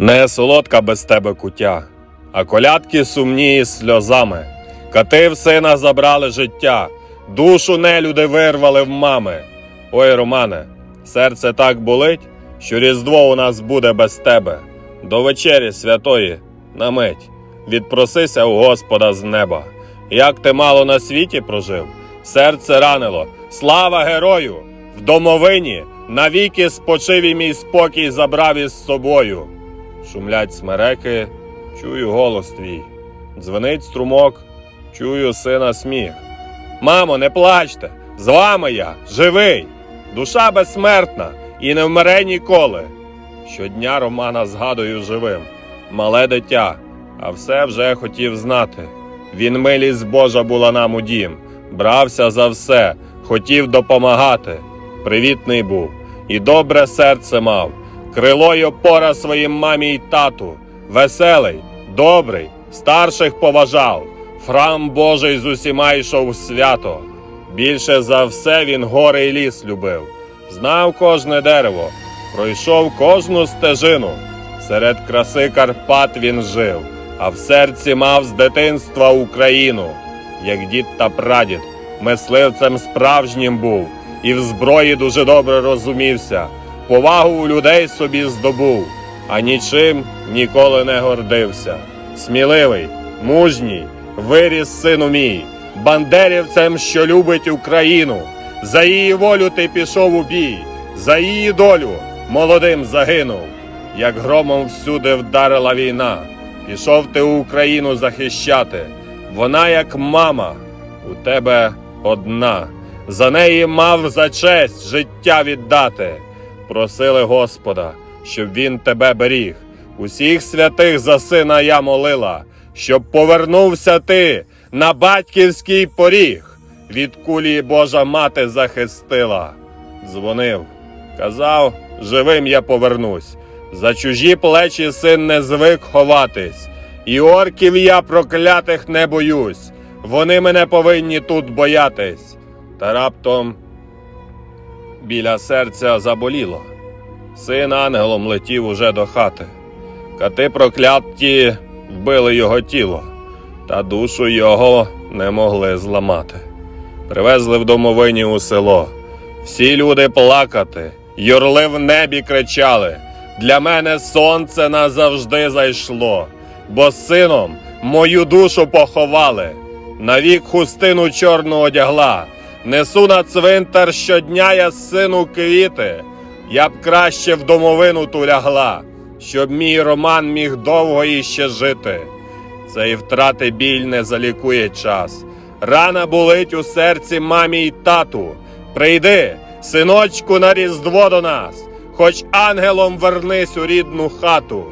Не солодка без тебе куття, а колядки сумні із сльозами. Кати в сина забрали життя, душу нелюди вирвали в мами. Ой, Романе, серце так болить, що різдво у нас буде без тебе. До вечері святої на мить відпросися у Господа з неба. Як ти мало на світі прожив, серце ранило, слава герою! В домовині навіки спочив і мій спокій забрав із собою. Шумлять смереки, чую голос твій. Дзвенить струмок, чую сина сміх. Мамо, не плачте, з вами я, живий, душа безсмертна і не вмре ніколи. Щодня Романа згадую живим, мале дитя, а все вже хотів знати. Він милість Божа була нам у дім, брався за все, хотів допомагати. Привітний був і добре серце мав, крило й опора своїм мамі й тату, веселий, добрий, старших поважав, храм Божий з усіма йшов свято. Більше за все він гори й ліс любив, знав кожне дерево, пройшов кожну стежину. Серед краси Карпат він жив, а в серці мав з дитинства Україну, як дід та прадід, мисливцем справжнім був, і в зброї дуже добре розумівся, повагу у людей собі здобув, а нічим ніколи не гордився. Сміливий, мужній, виріс сину мій, бандерівцем, що любить Україну. За її волю ти пішов у бій, за її долю молодим загинув. Як громом всюди вдарила війна, пішов ти Україну захищати. Вона, як мама, у тебе одна. За неї мав за честь життя віддати. Просили Господа, щоб він тебе беріг. Усіх святих за сина я молила, щоб повернувся ти на батьківський поріг. Від кулі Божа мати захистила. Дзвонив, казав, живим я повернусь. За чужі плечі син не звик ховатись, і орків я проклятих не боюсь. Вони мене повинні тут боятись. Та раптом біля серця заболіло. Син ангелом летів уже до хати. Кати прокляті вбили його тіло, та душу його не могли зламати. Привезли в домовині у село. Всі люди плакати, юрли в небі кричали. Для мене сонце назавжди зайшло, бо сином мою душу поховали. Навік хустину чорну одягла. Несу на цвинтар щодня я сину квіти. Я б краще в домовину ту лягла, щоб мій роман міг довго іще жити. Цей втрати біль не залікує час. Рана болить у серці мамі й тату. Прийди, синочку, на різдво до нас, хоч ангелом вернись у рідну хату.